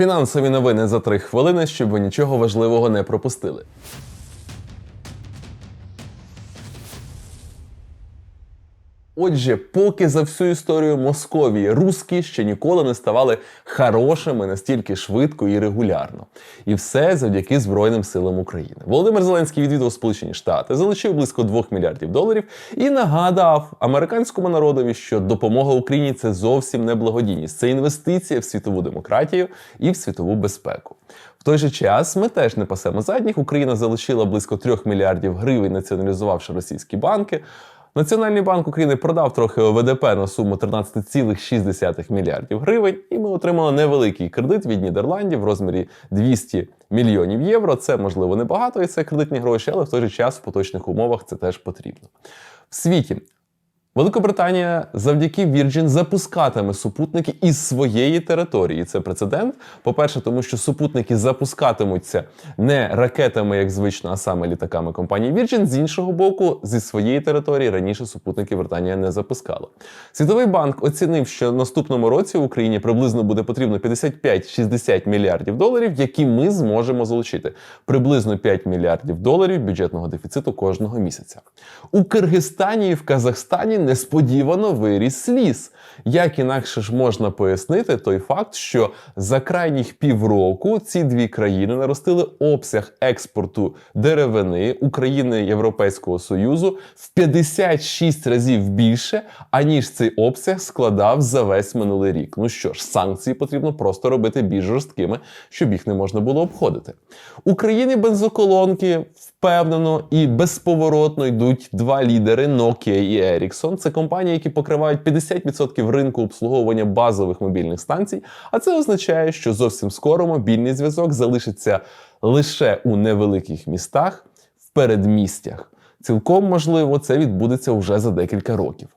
Фінансові новини за три хвилини, щоб ви нічого важливого не пропустили. Отже, поки за всю історію Московії русські ще ніколи не ставали хорошими настільки швидко і регулярно. І все завдяки Збройним силам України. Володимир Зеленський відвідав Сполучені Штати, залучив близько 2 мільярдів доларів і нагадав американському народові, що допомога Україні це зовсім не благодійність, це інвестиція в світову демократію і в світову безпеку. В той же час ми теж не пасемо задніх. Україна залишила близько 3 мільярдів гривень, націоналізувавши російські банки. Національний банк України продав трохи ОВДП на суму 13,6 мільярдів гривень, і ми отримали невеликий кредит від Нідерландів в розмірі 200 мільйонів євро. Це можливо небагато, і це кредитні гроші, але в той же час в поточних умовах це теж потрібно. В світі Великобританія завдяки Virgin запускатиме супутники із своєї території. Це прецедент. По-перше, тому що супутники запускатимуться не ракетами, як звично, а саме літаками компанії Virgin. З іншого боку, зі своєї території раніше супутники Британія не запускала. Світовий банк оцінив, що наступному році в Україні приблизно буде потрібно 55-60 мільярдів доларів, які ми зможемо залучити. Приблизно 5 мільярдів доларів бюджетного дефіциту кожного місяця. У Киргизстані і в Казахстані несподівано виріс ліс. Як інакше ж можна пояснити той факт, що за крайніх півроку ці дві країни наростили обсяг експорту деревини України Європейського Союзу в 56 разів більше, аніж цей обсяг складав за весь минулий рік. Ну що ж, санкції потрібно просто робити більш жорсткими, щоб їх не можна було обходити. Україні бензоколонки впевнено і безповоротно йдуть два лідери Nokia і Ericsson. Це компанії, які покривають 50% ринку обслуговування базових мобільних станцій. А це означає, що зовсім скоро мобільний зв'язок залишиться лише у невеликих містах в передмістях. Цілком можливо, це відбудеться вже за декілька років.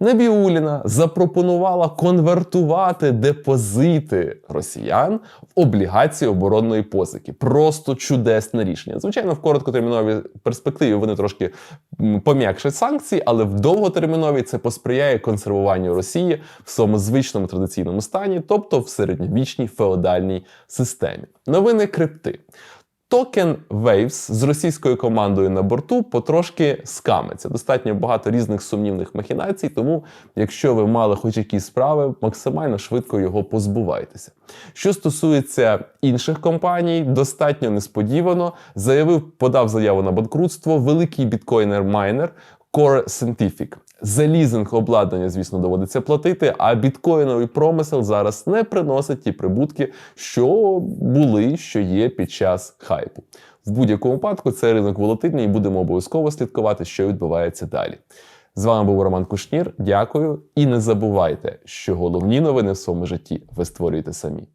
Набіуліна запропонувала конвертувати депозити росіян в облігації оборонної позики. Просто чудесне рішення. Звичайно, в короткотерміновій перспективі вони трошки пом'якшать санкції, але в довготерміновій це посприяє консервуванню Росії в своєму звичному традиційному стані, тобто в середньовічній феодальній системі. Новини крипти. Токен Waves з російською командою на борту потрошки скамиться. Достатньо багато різних сумнівних махінацій, тому якщо ви мали хоч якісь справи, максимально швидко його позбувайтеся. Що стосується інших компаній, достатньо несподівано заявив, подав заяву на банкрутство великий біткоїнер-майнер Core Scientific. За лізинг обладнання, звісно, доводиться платити, а біткоїновий промисел зараз не приносить ті прибутки, що були, що є під час хайпу. В будь-якому випадку це ринок волатильний і будемо обов'язково слідкувати, що відбувається далі. З вами був Роман Кушнір. Дякую і не забувайте, що головні новини в своєму житті ви створюєте самі.